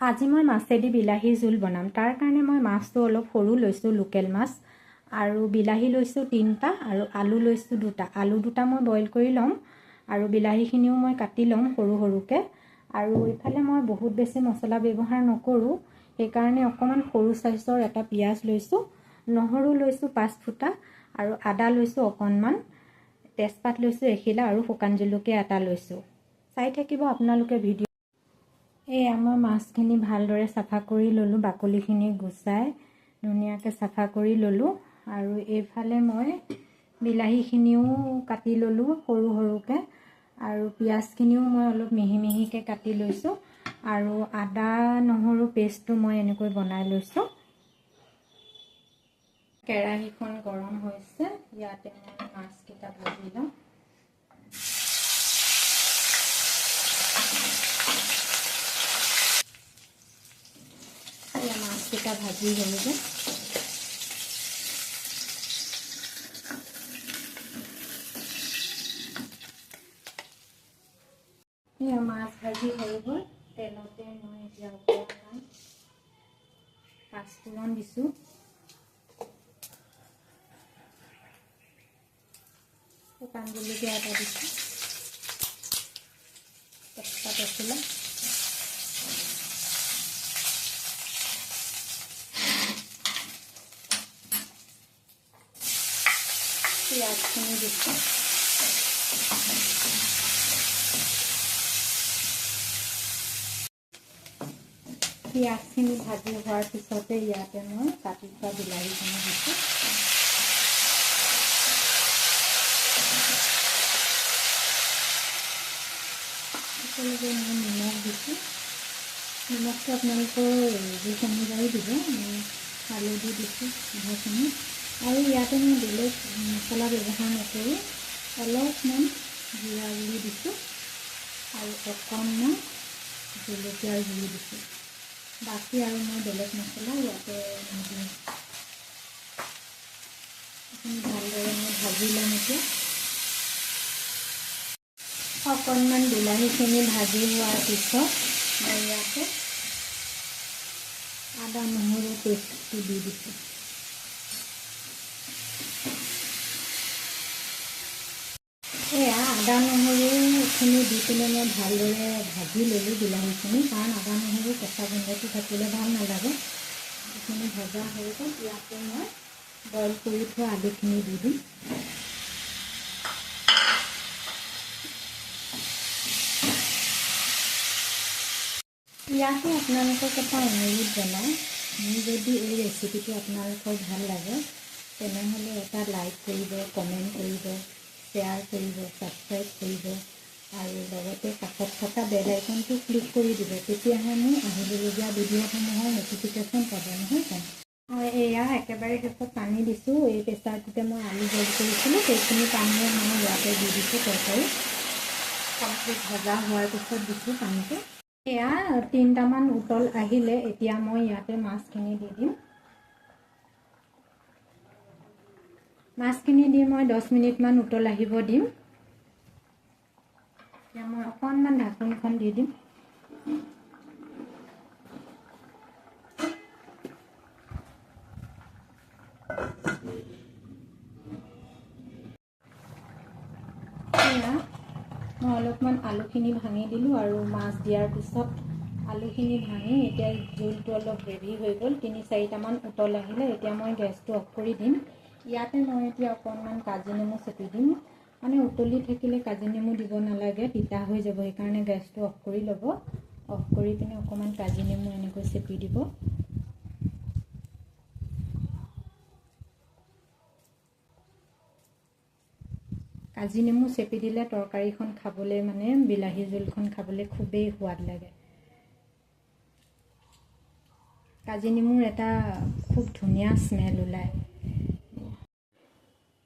আজি মই মাছেদি বিলাহী জোল বনাম। তাৰ কাৰণে মই মাছটো অলপ সৰু লৈছোঁ লোকেল মাছ। আৰু বিলাহী লৈছোঁ তিনিটা আৰু আলু লৈছোঁ দুটা। আলু দুটা মই বইল কৰি ল'ম আৰু বিলাহীখিনিও মই কাটি ল'ম সৰু সৰুকৈ। আৰু ইফালে মই বহুত বেছি মছলা ব্যৱহাৰ নকৰোঁ সেইকাৰণে অকণমান সৰু চাইজৰ এটা পিঁয়াজ লৈছোঁ নহৰু লৈছোঁ পাঁচ ফুটা আৰু আদা লৈছোঁ অকণমান তেজপাত লৈছোঁ এখিলা আৰু শুকান জলকীয়া এটা লৈছোঁ। চাই থাকিব আপোনালোকে ভিডিঅ' এয়া মই মাছখিনি ভালদৰে চাফা কৰি ল'লোঁ বাকলিখিনি গুচাই ধুনীয়াকৈ চাফা কৰি ল'লোঁ আৰু এইফালে মই বিলাহীখিনিও কাটি ল'লোঁ সৰু সৰুকৈ আৰু পিঁয়াজখিনিও মই অলপ মিহি মিহিকৈ কাটি লৈছোঁ আৰু আদা নহৰু পেষ্টটো মই এনেকৈ বনাই লৈছোঁ। কেৰাহীখন গৰম হৈছে ইয়াতে মই মাছকেইটা ভাজি লওঁ মাছকেইটা ভাজি হ'ল যে এয়া মাছ ভাজি হৈ গ'ল। তেলতে মই এতিয়া অকণমান পাঁচফোৰণ দিছোঁ শুকান জলকীয়া এটা দিছোঁ তেজপাত এখিলা পিঁয়াজখিনি দিছোঁ পিঁয়াজখিনি ভাজি হোৱাৰ পিছতে ইয়াতে মই কাটি থোৱা বিলাহীখিনি দিছোঁ একেলগে মই নিমখ দিছোঁ নিমখটো আপোনালোকৰ জুচ অনুযায়ী দিব মই হালধি দিছোঁ আধাখিনি আৰু ইয়াতে মই বেলেগ মছলা ব্যৱহাৰ নকৰোঁ। অলপমান জিৰা গুড়ি দিছোঁ আৰু অকণমান জলকীয়াৰ গুড়ি দিছোঁ। বাকী আৰু মই বেলেগ মছলা ইয়াতে নিদিওঁ। এইখিনি ভালদৰে মই ভাজি ল'ম এতিয়া। অকণমান বিলাহীখিনি ভাজি হোৱাৰ পিছত মই ইয়াতে আদা নহৰু পেষ্টটো দি দিছোঁ। আদা নহৰুখিনি দি পিনে মই ভালদৰে ভাজি ল'লোঁ বিলাহীখিনি, কাৰণ আদা নহৰু কেঁচা গোন্ধটো থাকিলে ভালো নালাগে। এইখিনি ভজা হৈ গ'ল, ইয়াতে মই বইল কৰি থোৱা আলুখিনি দি দিম। ইয়াতে আপোনালোকক এটা অনুৰোধ জনাওঁ মোৰ যদি এই ৰেচিপিটো আপোনালোকৰ ভালো লাগে, তেনেহ'লে এটা লাইক কৰিব কমেণ্ট কৰিব। শ্বেয়াৰ কৰিব ছাবস্ক্ৰাইব কৰিব আৰু লগতে কাষত থকা বেল আইকনটো ক্লিক কৰি দিব। তেতিয়াহে মোৰ আহিবলগীয়া ভিডিঅ'সমূহৰ নটিফিকেশ্যন পাব, নহয় জানো? মই এয়া একেবাৰে শেষত পানী দিছোঁ। এই প্ৰেছাৰটোতে মই আলু বইল কৰিছিলোঁ। সেইখিনি পানীয়ে মই ইয়াতে দি দিছোঁ তৰকাৰী কমপ্লিট ভজা হোৱাৰ পিছত দিছোঁ পানীটো। এয়া তিনিটামান উতল আহিলে, এতিয়া মই ইয়াতে মাছখিনি দি দিম। মাছখিনি দি মই দহ মিনিটমান উতল আহিব দিম। এতিয়া মই অকণমান ঢাকোনখন দি দিম। মই অলপমান আলুখিনি ভাঙি দিলোঁ আৰু মাছ দিয়াৰ পিছত আলুখিনি ভাঙি এতিয়া জোলটো অলপ গ্ৰেভি হৈ গ'ল। তিনি চাৰিটামান উতল আহিলে এতিয়া মই গেছটো অফ কৰি দিম। ইয়াতে মই এতিয়া অকণমান কাজি নেমু চেপি দিম। মানে উতলি থাকিলে কাজি নেমু দিব নালাগে তিতা হৈ যাব সেইকাৰণে গেছটো অফ কৰি ল'ব। অফ কৰি পিনে অকণমান কাজি নেমু এনেকৈ চেপি দিব। কাজি নেমু চেপি দিলে তৰকাৰীখন খাবলৈ মানে বিলাহী জোলখন খাবলৈ খুবেই সোৱাদ লাগে। কাজি নেমুৰ এটা খুব ধুনীয়া স্মেল ওলায়।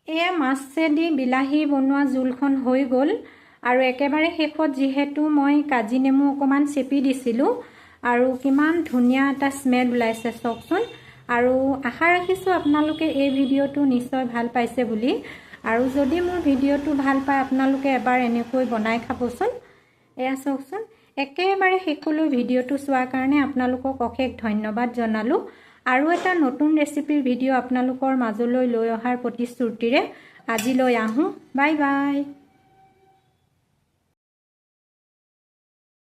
এয়া মাছেদি বিলাহী বনোৱা জোলখন হৈ গ'ল আৰু একেবাৰে শেষত যিহেতু মই কাজি নেমু অকণমান চেপি দিছিলোঁ আৰু কিমান ধুনীয়া এটা স্মেল ওলাইছে চাওকচোন। আৰু আশা ৰাখিছোঁ আপোনালোকে এই ভিডিঅ'টো নিশ্চয় ভাল পাইছে বুলি। আৰু যদি মোৰ ভিডিঅ'টো ভাল পায় আপোনালোকে এবাৰ এনেকৈ বনাই খাবচোন। এয়া চাওকচোন একেবাৰে শেষলৈ ভিডিঅ'টো চোৱাৰ কাৰণে আপোনালোকক অশেষ ধন্যবাদ জনালোঁ। আৰু এটা নতুন ৰেচিপিৰ ভিডিঅ' আপোনালোকৰ মাজলৈ লৈ অহাৰ প্ৰতিশ্ৰুতিৰে আজিলৈ আহোঁ। Bye bye.